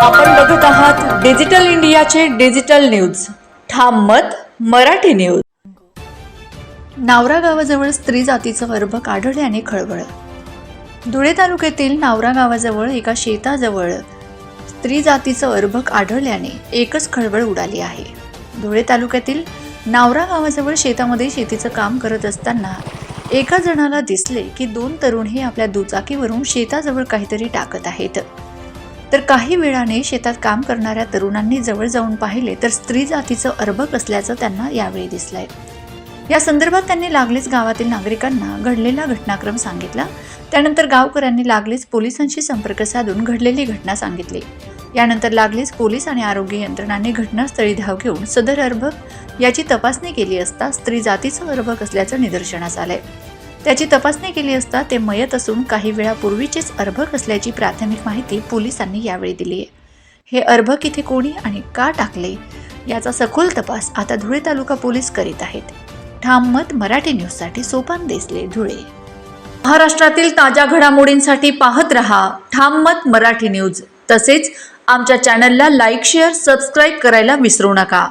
आपण बघूत आहात डिजिटल इंडियाचे डिजिटल न्यूज. ठाम मत मराठी न्यूज. नावरा गावाजवळ स्त्री जातीचं अर्भक आढळल्याने खळबळ. धुळे तालुक्यातील नावरा गावाजवळ एका शेताजवळ स्त्री जातीचं अर्भक आढळल्याने एकच खळबळ उडाली आहे. धुळे तालुक्यातील नावरा गावाजवळ शेतामध्ये शेतीचं काम करत असताना एका जणाला दिसले की दोन तरुण हे आपल्या दुचाकीवरून शेताजवळ काहीतरी टाकत आहेत. तर काही वेळाने शेतात काम करणाऱ्या तरुणांनी जवळ जाऊन पाहिले तर स्त्री जातीचं अर्भक असल्याचं त्यांना यावेळी दिसलंय. या संदर्भात त्यांनी लागलीच गावातील नागरिकांना घडलेला घटनाक्रम सांगितला. त्यानंतर गावकऱ्यांनी लागलीच पोलिसांशी संपर्क साधून घडलेली घटना सांगितली. यानंतर लागलीच पोलीस आणि आरोग्य यंत्रणांनी घटनास्थळी धाव घेऊन सदर अर्भक याची तपासणी केली असता स्त्री जातीचं अर्भक असल्याचं निदर्शनास आलंय. त्याची तपासणी केली असता ते मयत असून काही वेळापूर्वीचेच अर्भक असल्याची प्राथमिक माहिती पोलिसांनी यावेळी दिली आहे. हे अर्भक इथे कोणी आणि का टाकले? याचा सखोल तपास आता धुळे तालुका पोलीस करीत आहेत. ठाम मत मराठी न्यूजसाठी सोपान देसले धुळे. महाराष्ट्रातील ताज्या घडामोडींसाठी पाहत रहा ठाम मत मराठी न्यूज. तसेच आमच्या चॅनलला लाईक शेअर सबस्क्राईब करायला विसरू नका.